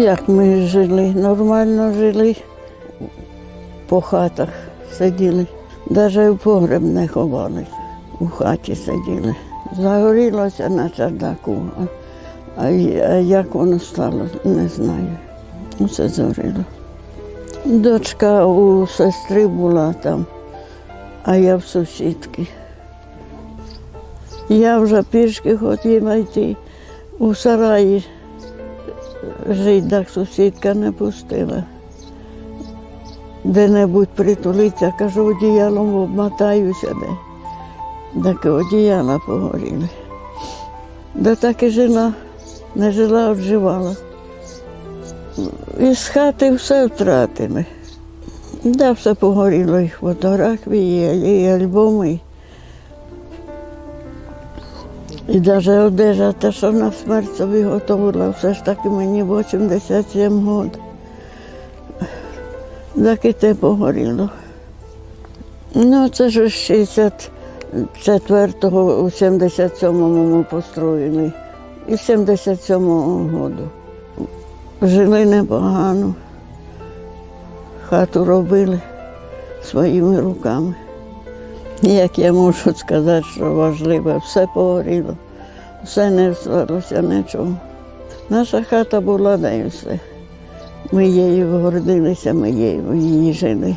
як ми жили? Нормально жили, по хатах сиділи, навіть в погреб не ховались, у хаті сиділи. Загорілося на чердаку, а як воно стало, не знаю. Усе згоріло. Дочка у сестри була там, а я в сусідки. Я вже пішки хотіла йти у сараї жити, так сусідка не пустила. Де-небудь притулиться, кажу, одіялом обмотаюся де. Так одіяла погоріли. Да так і жила, не жила, вживала. Із хати все втратили. Да, все погоріло, і фотографії, і альбоми. І навіть одежа, те, що на смерть собі готувала, все ж таки мені 87 років. Так і те погоріло. Ну, це ж 64-го, у 77-му ми построїли. І 77-го року. Жили непогано. Хату робили своїми руками. Як я можу сказати, що важливе, все погоріло, все не сталося нічого. Наша хата була, де все. Ми її гордилися, ми її, жили.